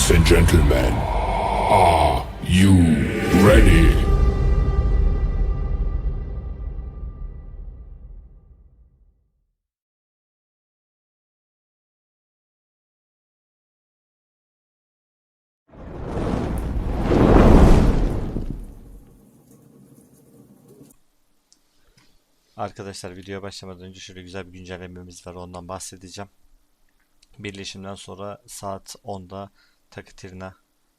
Ladies and gentlemen, are you ready? Arkadaşlar videoya başlamadan önce şöyle güzel bir güncellememiz var ondan bahsedeceğim. Birleşimden sonra saat 10'da Takitirna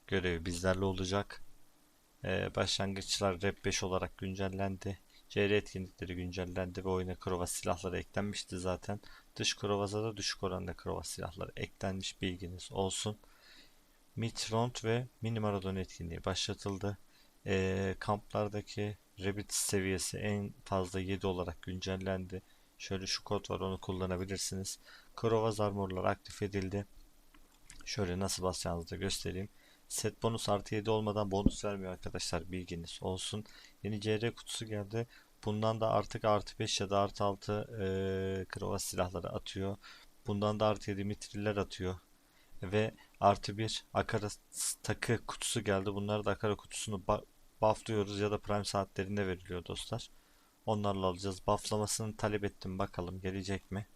görevi bizlerle olacak. Ee, başlangıçlar Rap 5 olarak güncellendi. CR etkinlikleri güncellendi ve oyuna Krova silahları eklenmişti zaten. Dış Krovaz'a da düşük oranda Krova silahları eklenmiş bilginiz olsun. Mitront ve Mini Marathon etkinliği başlatıldı. Ee, kamplardaki Rabbit seviyesi en fazla 7 olarak güncellendi. Şöyle şu kod var onu kullanabilirsiniz. Krovaz armorlar aktif edildi. Şöyle nasıl basacağınızı da göstereyim. Set bonus artı 7 olmadan bonus vermiyor arkadaşlar bilginiz olsun. Yeni CR kutusu geldi. Bundan da artık artı 5 ya da artı 6 e, Krovaz silahları atıyor. Bundan da artı 7 mitriller atıyor. Ve artı 1 Akara takı kutusu geldi. Bunlar da Akara kutusunu bufflıyoruz ya da prime saatlerinde veriliyor dostlar. Onlarla alacağız. Bufflamasını talep ettim. Bakalım gelecek mi?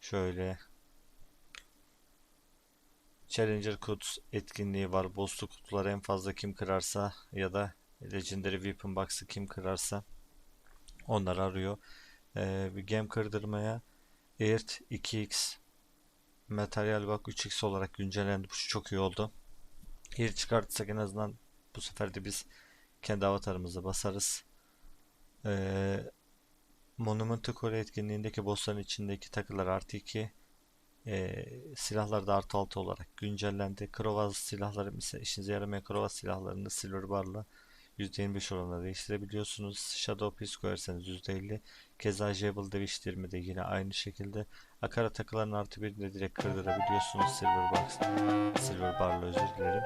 Şöyle. Challenger Kuts etkinliği var. Bosslu kutuları en fazla kim kırarsa ya da Legendary Weapon Box'ı kim kırarsa onları arıyor. Ee, bir gem kırdırmaya Earth 2x Materyal bak 3x olarak güncellendi. Bu çok iyi oldu. Here çıkartırsak en azından bu sefer de biz kendi avatarımıza basarız. Ee, Monumental Core etkinliğindeki bossların içindeki takılar artı 2 ee, silahlar da artı 6 olarak güncellendi. Krovaz silahları mesela işinize yaramayan Krovaz silahlarını Silver Bar'la %25 oranında değiştirebiliyorsunuz. Shadow Piece koyarsanız %50. Keza Jebel değiştirme de yine aynı şekilde. Akara takıların artı birini de direkt kırdırabiliyorsunuz Silver Box, Silver Bar'la özür dilerim.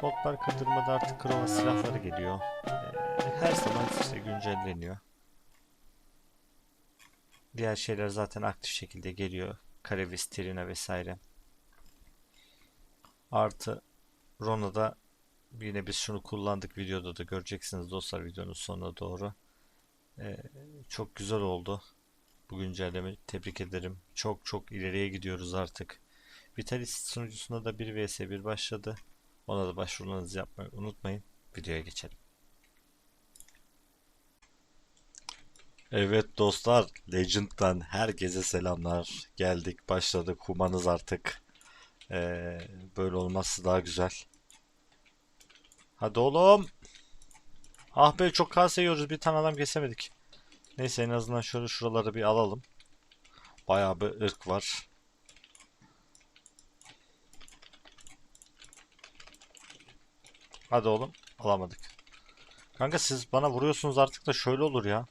Gold Bar kırdırmada artık Krovaz silahları geliyor. Ee, her zaman işte güncelleniyor. Diğer şeyler zaten aktif şekilde geliyor. Karevis, Trina vesaire. Artı Rona'da yine biz şunu kullandık videoda da göreceksiniz dostlar videonun sonuna doğru. Ee, çok güzel oldu. Bu güncelleme tebrik ederim. Çok çok ileriye gidiyoruz artık. Vitalis sunucusunda da 1 vs 1 başladı. Ona da başvurularınızı yapmayı unutmayın. Videoya geçelim. Evet dostlar, Legend'dan herkese selamlar. Geldik, başladık. Humanız artık. Ee, böyle olması daha güzel. Hadi oğlum. Ah be çok kase yiyoruz. Bir tane adam kesemedik. Neyse en azından şöyle şuraları bir alalım. Bayağı bir ırk var. Hadi oğlum. Alamadık. Kanka siz bana vuruyorsunuz artık da şöyle olur ya.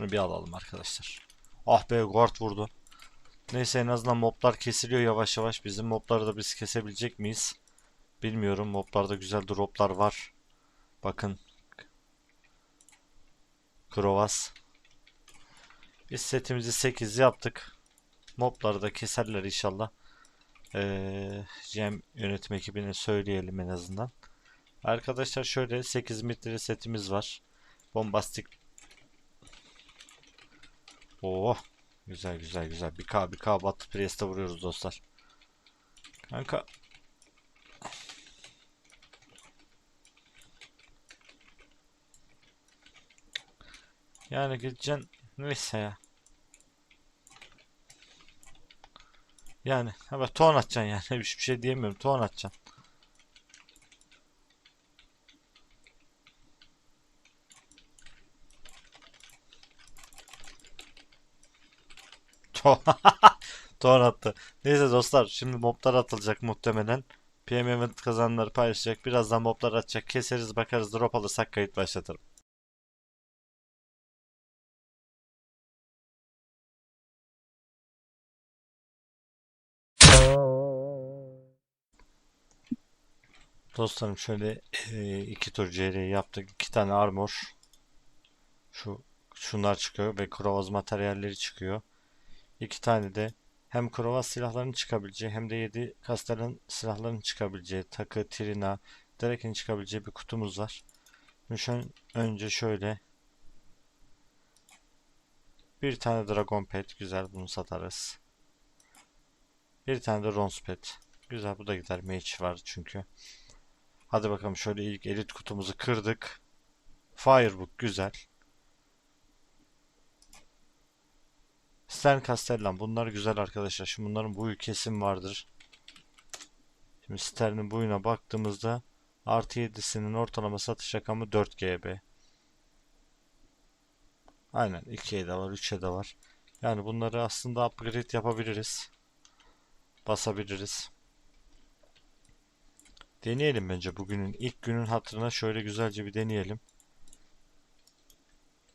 Şunu bir alalım arkadaşlar. Ah be guard vurdu. Neyse en azından moblar kesiliyor yavaş yavaş. Bizim mobları da biz kesebilecek miyiz? Bilmiyorum. Moblarda güzel droplar var. Bakın. Krovas. Biz setimizi 8 yaptık. Mobları da keserler inşallah. Ee, Cem yönetim ekibine söyleyelim en azından. Arkadaşlar şöyle 8 metre setimiz var. Bombastik Oo, güzel güzel güzel. Bir K bir K batı preste vuruyoruz dostlar. Kanka. Yani gideceksin neyse ya. Yani evet ton atacaksın yani hiçbir şey diyemiyorum ton atacaksın. Ton attı. Neyse dostlar şimdi moblar atılacak muhtemelen. PM Event kazananları paylaşacak. Birazdan moblar atacak. Keseriz bakarız drop alırsak kayıt başlatırım. Dostlarım şöyle e, iki tur CR yaptık. iki tane armor. Şu şunlar çıkıyor ve krovaz materyalleri çıkıyor. İki tane de hem krovaz silahlarının çıkabileceği hem de 7 kastelin silahlarının çıkabileceği takı, trina, Draken'in çıkabileceği bir kutumuz var. Şimdi önce şöyle bir tane Dragon Pet güzel bunu satarız. Bir tane de Rons Pet. Güzel bu da gider. Mage var çünkü. Hadi bakalım şöyle ilk elit kutumuzu kırdık. Firebook güzel. Stern Castellan bunlar güzel arkadaşlar. Şimdi bunların buyu kesin vardır. Şimdi Stern'in buyuna baktığımızda artı 7'sinin ortalama satış rakamı 4 GB. Aynen 2'ye de var 3'e de var. Yani bunları aslında upgrade yapabiliriz. Basabiliriz. Deneyelim bence bugünün ilk günün hatırına şöyle güzelce bir deneyelim.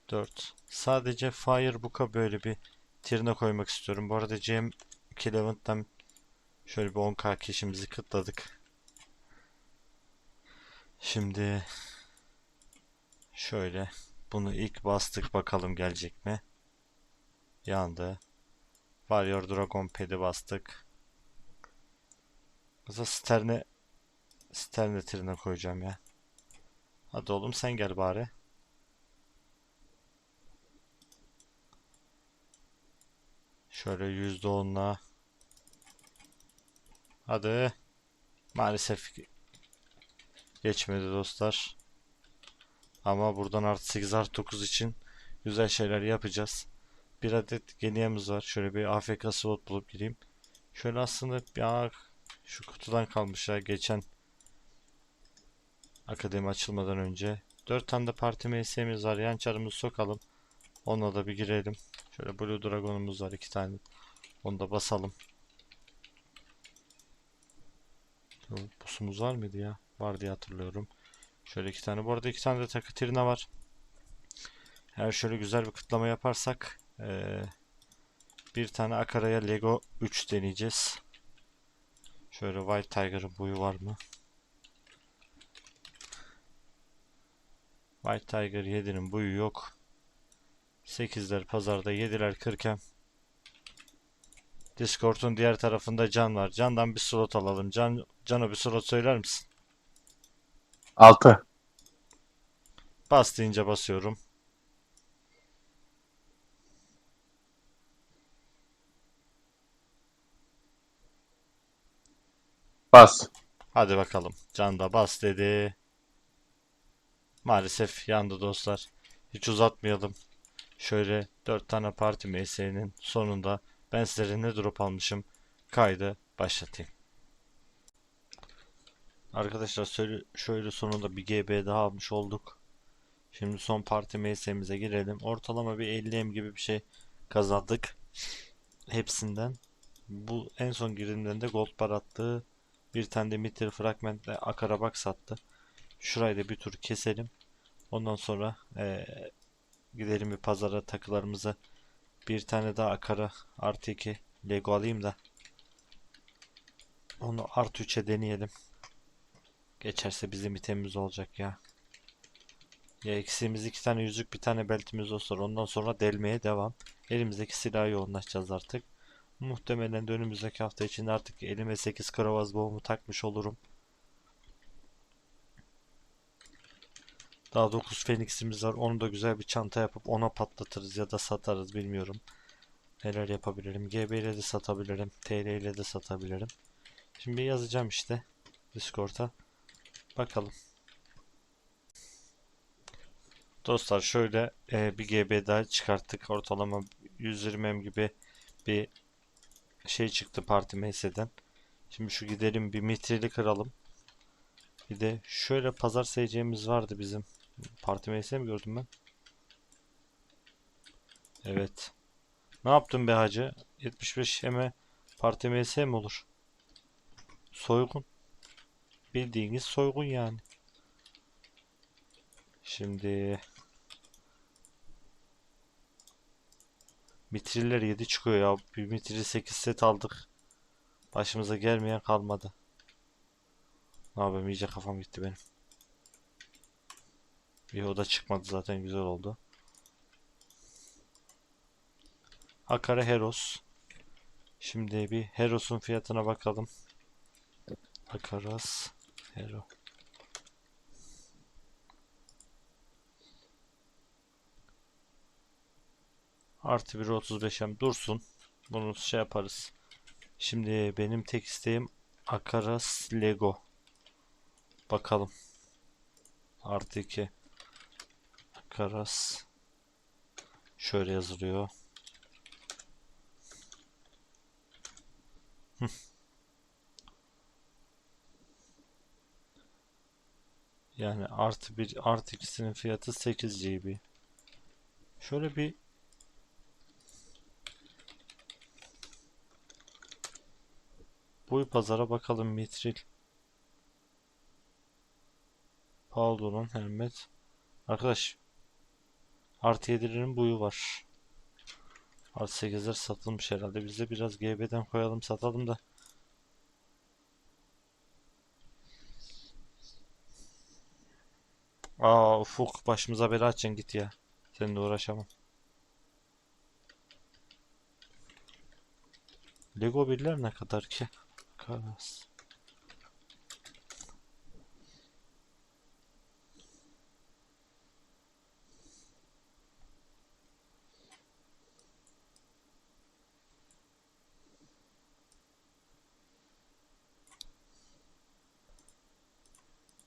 4. Sadece Firebook'a böyle bir tirne koymak istiyorum. Bu arada Cem Kilevant'tan şöyle bir 10k kişimizi kıtladık. Şimdi şöyle bunu ilk bastık bakalım gelecek mi? Yandı. Warrior Dragon Pad'i bastık. Mesela Sterne Sterne tirine koyacağım ya. Hadi oğlum sen gel bari. Şöyle yüzde onla. Hadi. Maalesef geçmedi dostlar. Ama buradan artı 8 artı 9 için güzel şeyler yapacağız. Bir adet geniyemiz var. Şöyle bir AFK slot bulup gireyim. Şöyle aslında ya şu kutudan kalmış ya geçen akademi açılmadan önce. 4 tane de parti MS'miz var. Yan çarımızı sokalım. Ona da bir girelim. Şöyle Blue Dragon'umuz var 2 tane. Onu da basalım. Busumuz var mıydı ya? Var diye hatırlıyorum. Şöyle iki tane. Bu arada iki tane de takı trina var. Eğer şöyle güzel bir kıtlama yaparsak eee, bir tane Akara'ya Lego 3 deneyeceğiz. Şöyle White Tiger'ın boyu var mı? White Tiger 7'nin boyu yok. 8'ler pazarda 7'ler kırken Discord'un diğer tarafında Can var. Can'dan bir slot alalım. Can, Can'a bir slot söyler misin? 6. Bas deyince basıyorum. Bas. Hadi bakalım. Can da bas dedi. Maalesef yandı dostlar. Hiç uzatmayalım. Şöyle 4 tane parti MS'nin sonunda ben sizlere ne drop almışım kaydı başlatayım. Arkadaşlar şöyle, sonunda bir GB daha almış olduk. Şimdi son parti MS'imize girelim. Ortalama bir 50M gibi bir şey kazandık. Hepsinden. Bu en son girdiğimden de gold bar attığı bir tane de mitir fragmentle akarabak sattı. Şurayı da bir tur keselim. Ondan sonra eee, gidelim bir pazara takılarımıza bir tane daha akara artı 2 Lego alayım da onu artı 3'e deneyelim. Geçerse bizim itemimiz olacak ya. Ya eksiğimiz iki tane yüzük bir tane beltimiz olsa ondan sonra delmeye devam. Elimizdeki silahı yoğunlaşacağız artık. Muhtemelen de önümüzdeki hafta içinde artık elime 8 kravaz boğumu takmış olurum. Daha 9 Phoenix'imiz var. Onu da güzel bir çanta yapıp ona patlatırız ya da satarız bilmiyorum. Neler yapabilirim? GB ile de satabilirim. TL ile de satabilirim. Şimdi yazacağım işte Discord'a. Bakalım. Dostlar şöyle e, bir GB daha çıkarttık. Ortalama 120 M gibi bir şey çıktı parti MS'den. Şimdi şu gidelim bir mitrili kıralım. Bir de şöyle pazar seyircimiz vardı bizim. Parti MS mi gördüm ben? Evet. Ne yaptın be hacı? 75 M parti MS mi olur? Soygun. Bildiğiniz soygun yani. Şimdi Mitriller 7 çıkıyor ya. Bir mitrili 8 set aldık. Başımıza gelmeyen kalmadı. Ne yapayım iyice kafam gitti benim. Bir o da çıkmadı zaten güzel oldu. Akara Heros. Şimdi bir Heros'un fiyatına bakalım. Akaras Hero. Artı 1 35'em dursun. Bunu şey yaparız. Şimdi benim tek isteğim Akaras Lego. Bakalım. Artı 2. Akaras. Şöyle yazılıyor. Yani artı bir artı ikisinin fiyatı 8 GB. Şöyle bir Boy pazara bakalım mitril. Pardon helmet. Arkadaş artı 7'lerin boyu var. Artı 8'ler satılmış herhalde. Biz de biraz GB'den koyalım satalım da. Aa Ufuk başımıza bela açacaksın git ya. Seninle uğraşamam. Lego birler ne kadar ki? Karas.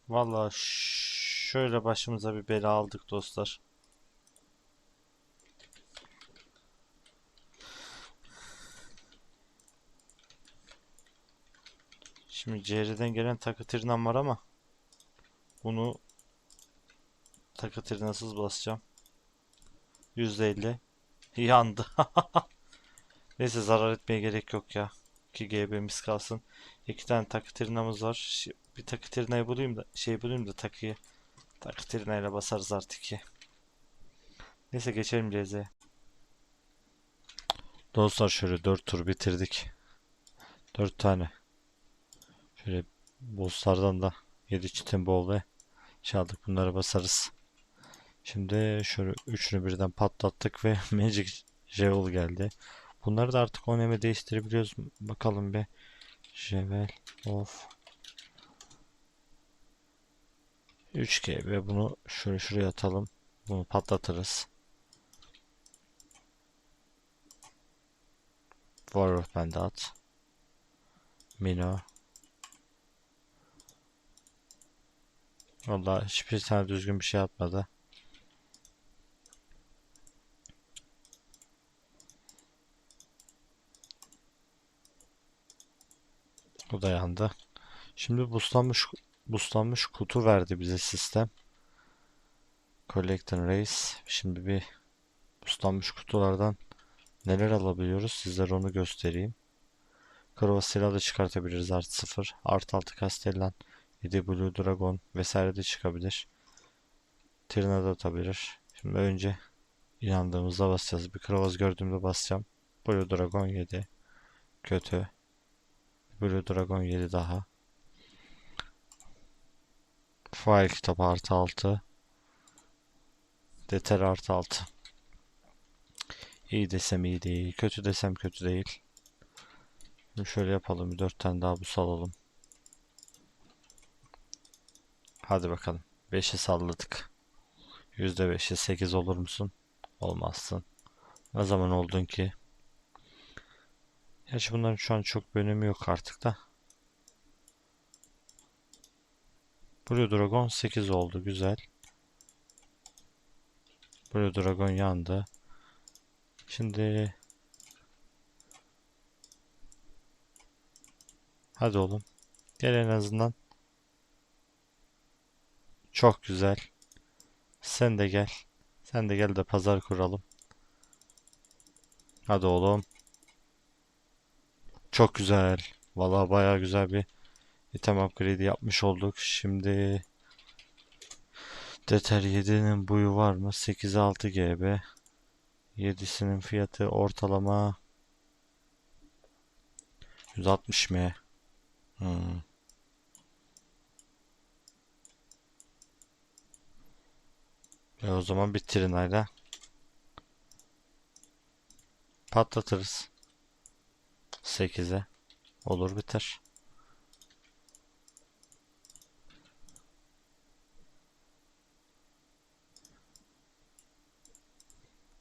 Vallahi şöyle başımıza bir bela aldık dostlar. Şimdi CR'den gelen takı tırnağım var ama bunu takı tırnağısız basacağım. %50 yandı. Neyse zarar etmeye gerek yok ya. 2 GB'miz kalsın. İki tane takı tırnağımız var. Bir takı tırnağı bulayım da şey bulayım da takıyı takı tırnağıyla basarız artık ki. Neyse geçelim CZ'ye. Dostlar şöyle 4 tur bitirdik. 4 tane. Şöyle bosslardan da 7 çitin bol ve çaldık bunları basarız. Şimdi şöyle üçünü birden patlattık ve Magic Jewel geldi. Bunları da artık oynama değiştirebiliyoruz. Bakalım bir. Jewel of 3G ve bunu şöyle şuraya atalım. Bunu patlatırız. War of Bandit. Mino. Vallahi hiçbir tane düzgün bir şey atmadı. Bu da yandı. Şimdi buslanmış buslanmış kutu verdi bize sistem. Collect and Race. Şimdi bir buslanmış kutulardan neler alabiliyoruz sizlere onu göstereyim. Krovasıyla da çıkartabiliriz artı 0. Artı 6 Castellan. 7 Blue Dragon vesaire de çıkabilir. Trina da atabilir. Şimdi önce inandığımızda basacağız. Bir krovaz gördüğümde basacağım. Blue Dragon 7. Kötü. Blue Dragon 7 daha. Fail kitabı artı 6. Deter artı 6. İyi desem iyi değil. Kötü desem kötü değil. Şimdi şöyle yapalım. Bir 4 tane daha bu salalım. Hadi bakalım. 5'i salladık. %5'i 8 olur musun? Olmazsın. Ne zaman oldun ki? Gerçi bunların şu an çok bir önemi yok artık da. Blue Dragon 8 oldu. Güzel. Blue Dragon yandı. Şimdi Hadi oğlum. Gel en azından. Çok güzel. Sen de gel. Sen de gel de pazar kuralım. Hadi oğlum. Çok güzel. Vallahi bayağı güzel bir item upgrade yapmış olduk. Şimdi Deter 7'nin buyu var mı? 8-6 GB. 7'sinin fiyatı ortalama 160 M. Hmm. E o zaman bir Trina'yla patlatırız. 8'e. Olur biter.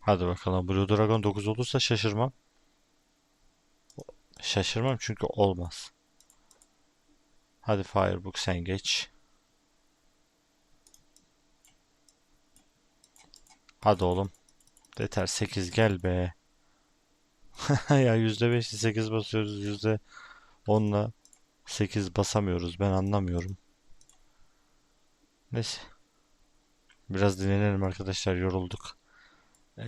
Hadi bakalım. Blue Dragon 9 olursa şaşırmam. Şaşırmam çünkü olmaz. Hadi Firebook sen geç. Hadi oğlum. Yeter 8 gel be. ya %5'i 8 basıyoruz. %10'la 8 basamıyoruz. Ben anlamıyorum. Neyse. Biraz dinlenelim arkadaşlar. Yorulduk. Ee,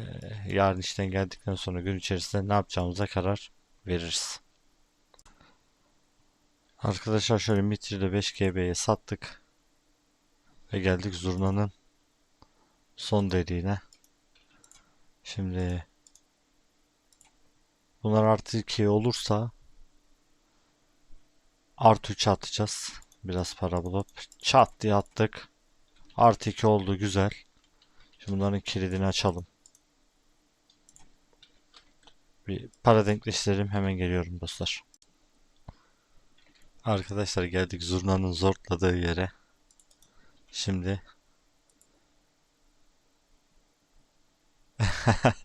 yarın işten geldikten sonra gün içerisinde ne yapacağımıza karar veririz. Arkadaşlar şöyle Mitri'de 5 GB'ye sattık. Ve geldik Zurna'nın son deliğine. Şimdi bunlar artı 2 olursa artı 3 atacağız. Biraz para bulup çat diye attık. Artı 2 oldu güzel. Şimdi bunların kilidini açalım. Bir para denkleştirelim hemen geliyorum dostlar. Arkadaşlar geldik zurnanın zortladığı yere. Şimdi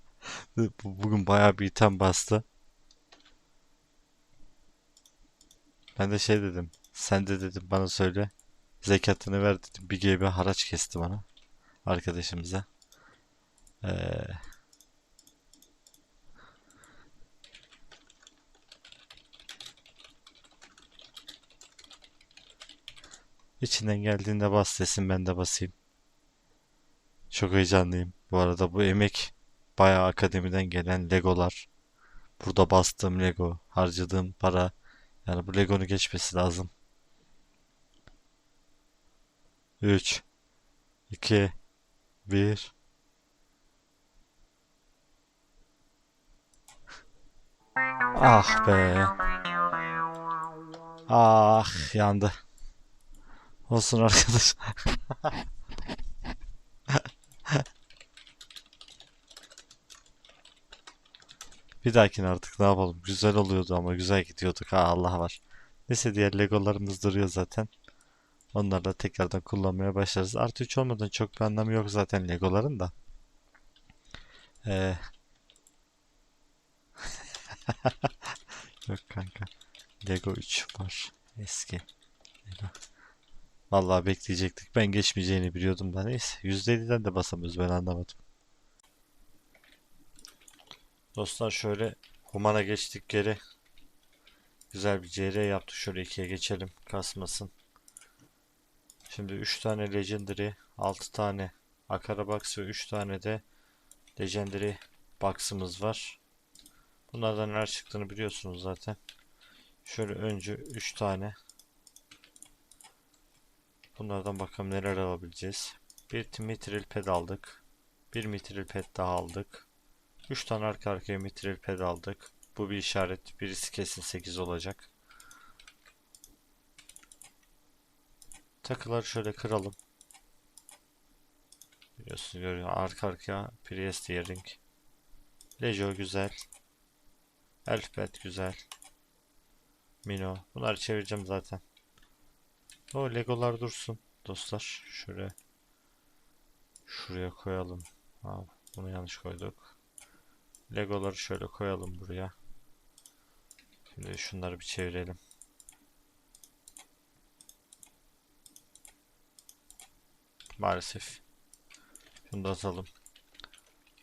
Bu- Bugün bayağı bir item bastı. Ben de şey dedim. Sen de dedim bana söyle. Zekatını ver dedim. Bir GB haraç kesti bana. Arkadaşımıza. Ee, içinden geldiğinde bas desin ben de basayım. Çok heyecanlıyım. Bu arada bu emek bayağı akademiden gelen Legolar. Burada bastığım Lego, harcadığım para. Yani bu Lego'nu geçmesi lazım. 3 2 1 Ah be. Ah yandı. Olsun arkadaş. Bir dahakine artık ne yapalım? Güzel oluyordu ama güzel gidiyorduk. Ha Allah var. Neyse diğer Legolarımız duruyor zaten. Onlarla tekrardan kullanmaya başlarız. Artı 3 olmadan çok bir anlamı yok zaten Legoların da. Ee... yok kanka. Lego 3 var. Eski. Lego. Vallahi bekleyecektik. Ben geçmeyeceğini biliyordum da neyse. %50'den de basamıyoruz ben anlamadım. Dostlar şöyle Human'a geçtik geri. Güzel bir CR yaptık. Şöyle ikiye geçelim. Kasmasın. Şimdi 3 tane Legendary, 6 tane Akara Box ve 3 tane de Legendary Box'ımız var. Bunlardan neler çıktığını biliyorsunuz zaten. Şöyle önce 3 tane. Bunlardan bakalım neler alabileceğiz. Bir Mithril Pad aldık. Bir Mithril Pad daha aldık. 3 tane arka arkaya Mithril Pad aldık. Bu bir işaret. Birisi kesin 8 olacak. Takıları şöyle kıralım. Biliyorsunuz görüyor. Arka arkaya Priest Earring. Güzel. Elfbet güzel. Mino. Bunları çevireceğim zaten. O Legolar dursun dostlar. Şöyle şuraya koyalım. Ha, bunu yanlış koyduk. Legoları şöyle koyalım buraya. Şimdi şunları bir çevirelim. Maalesef. Şunu da atalım.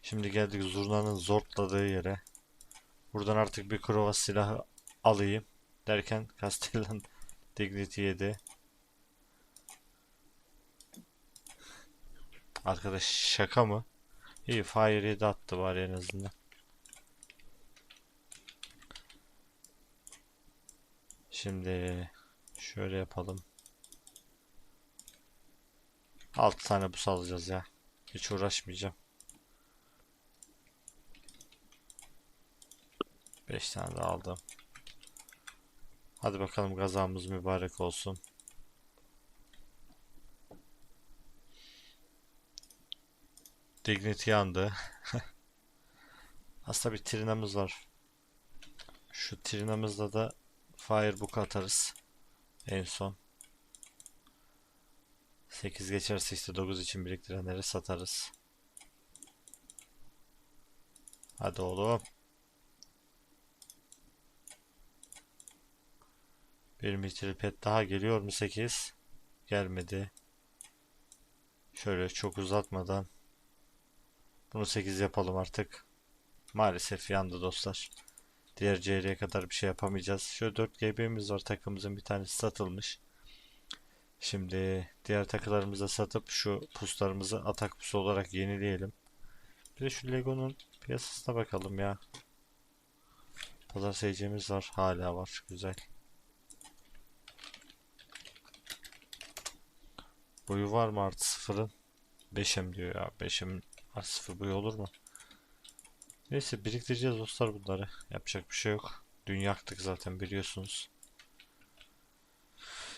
Şimdi geldik zurnanın zortladığı yere. Buradan artık bir krova silahı alayım. Derken Castellan Dignity 7. Arkadaş şaka mı? İyi Fire 7 attı var en azından. Şimdi şöyle yapalım. 6 tane bus alacağız ya. Hiç uğraşmayacağım. 5 tane de aldım. Hadi bakalım gazamız mübarek olsun. Dignity yandı. Aslında bir trinamız var. Şu trinamızda da Firebook atarız. En son. 8 geçerse işte 9 için biriktirenleri satarız. Hadi oğlum. Bir mitril pet daha geliyor mu 8? Gelmedi. Şöyle çok uzatmadan bunu 8 yapalım artık. Maalesef yandı dostlar. Diğer CR'ye kadar bir şey yapamayacağız. Şöyle 4 GB'miz var. Takımımızın bir tanesi satılmış. Şimdi diğer takılarımızı satıp şu puslarımızı atak pusu olarak yenileyelim. Bir de şu Lego'nun piyasasına bakalım ya. Pazar seyircimiz var. Hala var. Güzel. Boyu var mı artı sıfırın? 5M diyor ya. 5M artı sıfır boyu olur mu? Neyse biriktireceğiz dostlar bunları. Yapacak bir şey yok. Dün yaktık zaten biliyorsunuz.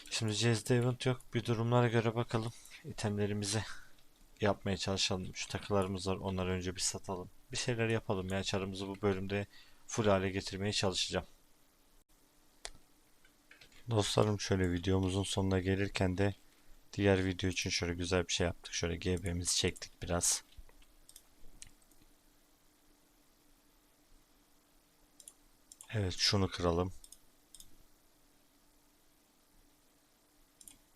Şimdi CS'de event yok. Bir durumlara göre bakalım. İtemlerimizi yapmaya çalışalım. Şu takılarımız var. Onları önce bir satalım. Bir şeyler yapalım ya. Çarımızı bu bölümde full hale getirmeye çalışacağım. Dostlarım şöyle videomuzun sonuna gelirken de diğer video için şöyle güzel bir şey yaptık. Şöyle GB'mizi çektik biraz. Evet şunu kıralım.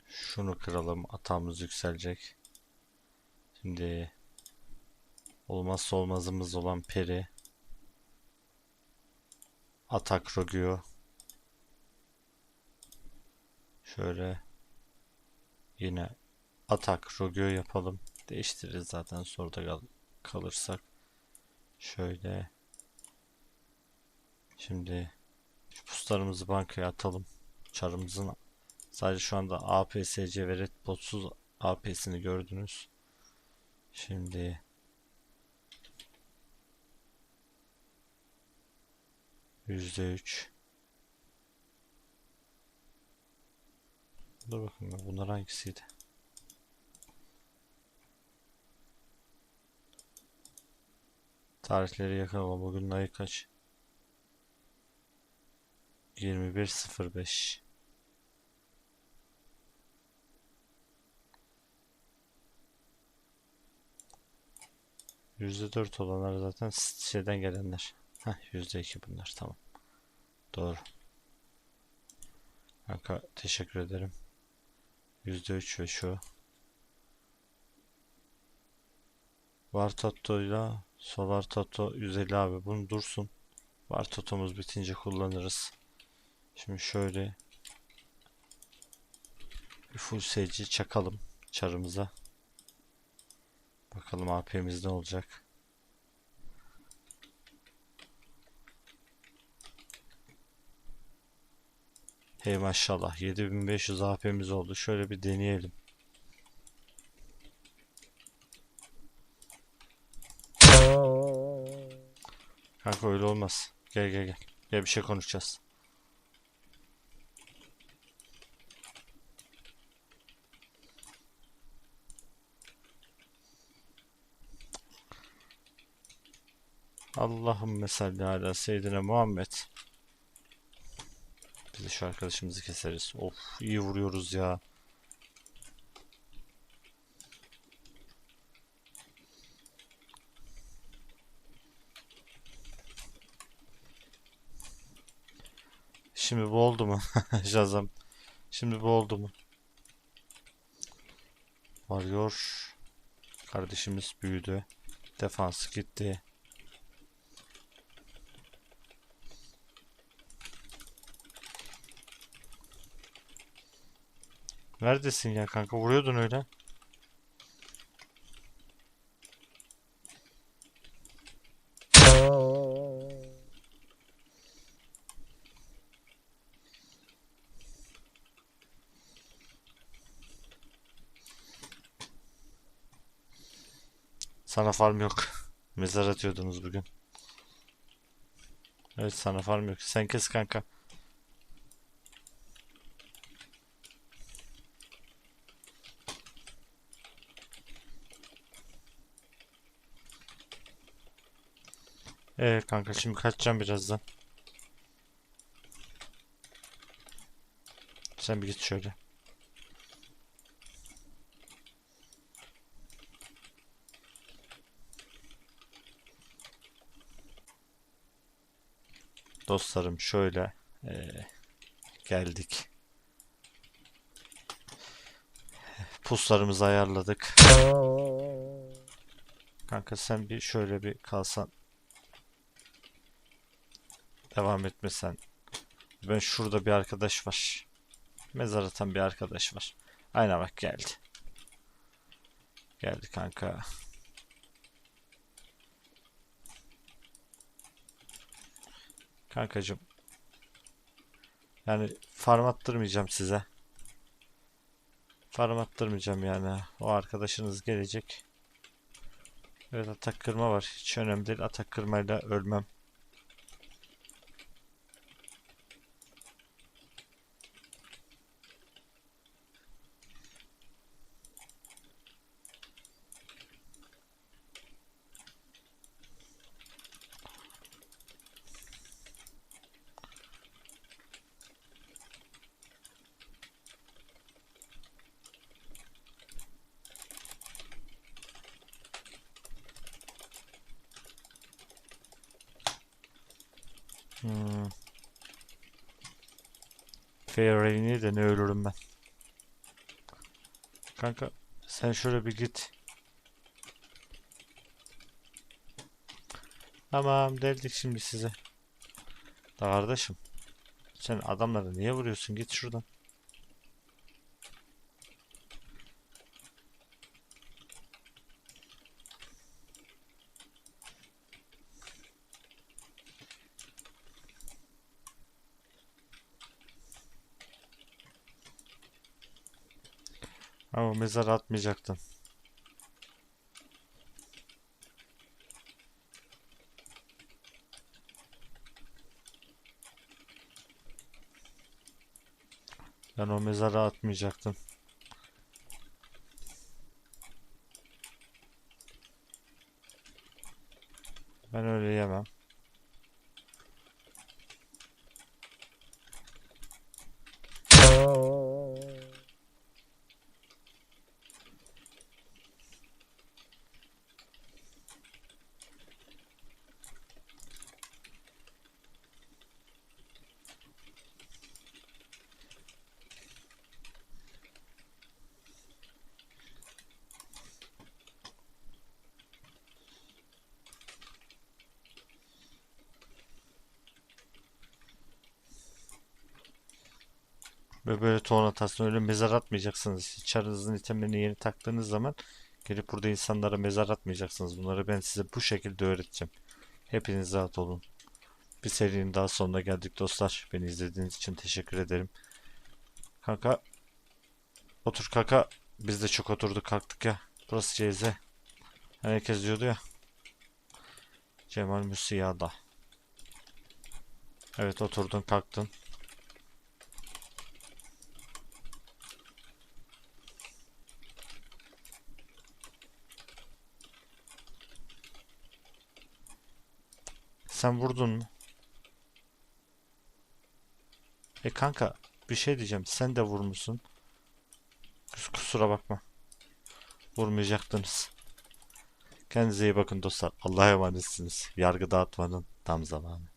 Şunu kıralım. Atağımız yükselecek. Şimdi olmazsa olmazımız olan peri. Atak Rogio. Şöyle yine atak Rogio yapalım. Değiştiririz zaten soruda kal kalırsak. Şöyle Şimdi şu puslarımızı bankaya atalım. Çarımızın sadece şu anda APSC ve Red botsuz AP'sini gördünüz. Şimdi yüzde üç. Dur bakayım bunlar hangisiydi? Tarihleri yakın ama bugün ayı kaç? 21.05 %4 olanlar zaten şeyden gelenler. Heh, %2 bunlar tamam. Doğru. Kanka teşekkür ederim. %3 ve şu. Var Tato'yla Solar Tato 150 abi bunu dursun. Var Toto'muz bitince kullanırız. Şimdi şöyle bir full seyirci çakalım çarımıza. Bakalım AP'miz ne olacak. Hey maşallah 7500 AP'miz oldu. Şöyle bir deneyelim. Kanka öyle olmaz. Gel gel gel. Gel bir şey konuşacağız. Allahümme salli ala seyyidine Muhammed. Biz de şu arkadaşımızı keseriz. Of iyi vuruyoruz ya. Şimdi bu oldu mu? Jazam. Şimdi bu oldu mu? Varıyor. Kardeşimiz büyüdü. Defans gitti. Neredesin ya kanka? Vuruyordun öyle. Sana farm yok. Mezar atıyordunuz bugün. Evet sana farm yok. Sen kes kanka. Ee kanka şimdi kaçacağım birazdan. Sen bir git şöyle. Dostlarım şöyle eee, geldik. Puslarımızı ayarladık. Kanka sen bir şöyle bir kalsan. Devam etmesen. Ben şurada bir arkadaş var. Mezar atan bir arkadaş var. Aynen bak geldi. Geldi kanka. Kankacım. Yani farm attırmayacağım size. Farm attırmayacağım yani. O arkadaşınız gelecek. Evet atak kırma var. Hiç önemli değil. Atak kırmayla ölmem. Hmm. De ne ölürüm ben. Kanka sen şöyle bir git. Tamam deldik şimdi size. Da kardeşim. Sen adamları niye vuruyorsun? Git şuradan. Ama mezar atmayacaktın. Ben o mezara atmayacaktım. Ben öyle yemem. Ve atarsın öyle mezar atmayacaksınız. Çarınızın itemlerini yeni taktığınız zaman gelip burada insanlara mezar atmayacaksınız. Bunları ben size bu şekilde öğreteceğim. Hepiniz rahat olun. Bir serinin daha sonuna geldik dostlar. Beni izlediğiniz için teşekkür ederim. Kanka otur kanka. Biz de çok oturduk kalktık ya. Burası CZ. Herkes diyordu ya. Cemal Müsiyada. Evet oturdun kalktın. Sen vurdun mu? E kanka bir şey diyeceğim. Sen de vurmuşsun. Kus- Kusura bakma. Vurmayacaktınız. Kendinize iyi bakın dostlar. Allah'a emanetsiniz. Yargı dağıtmanın tam zamanı.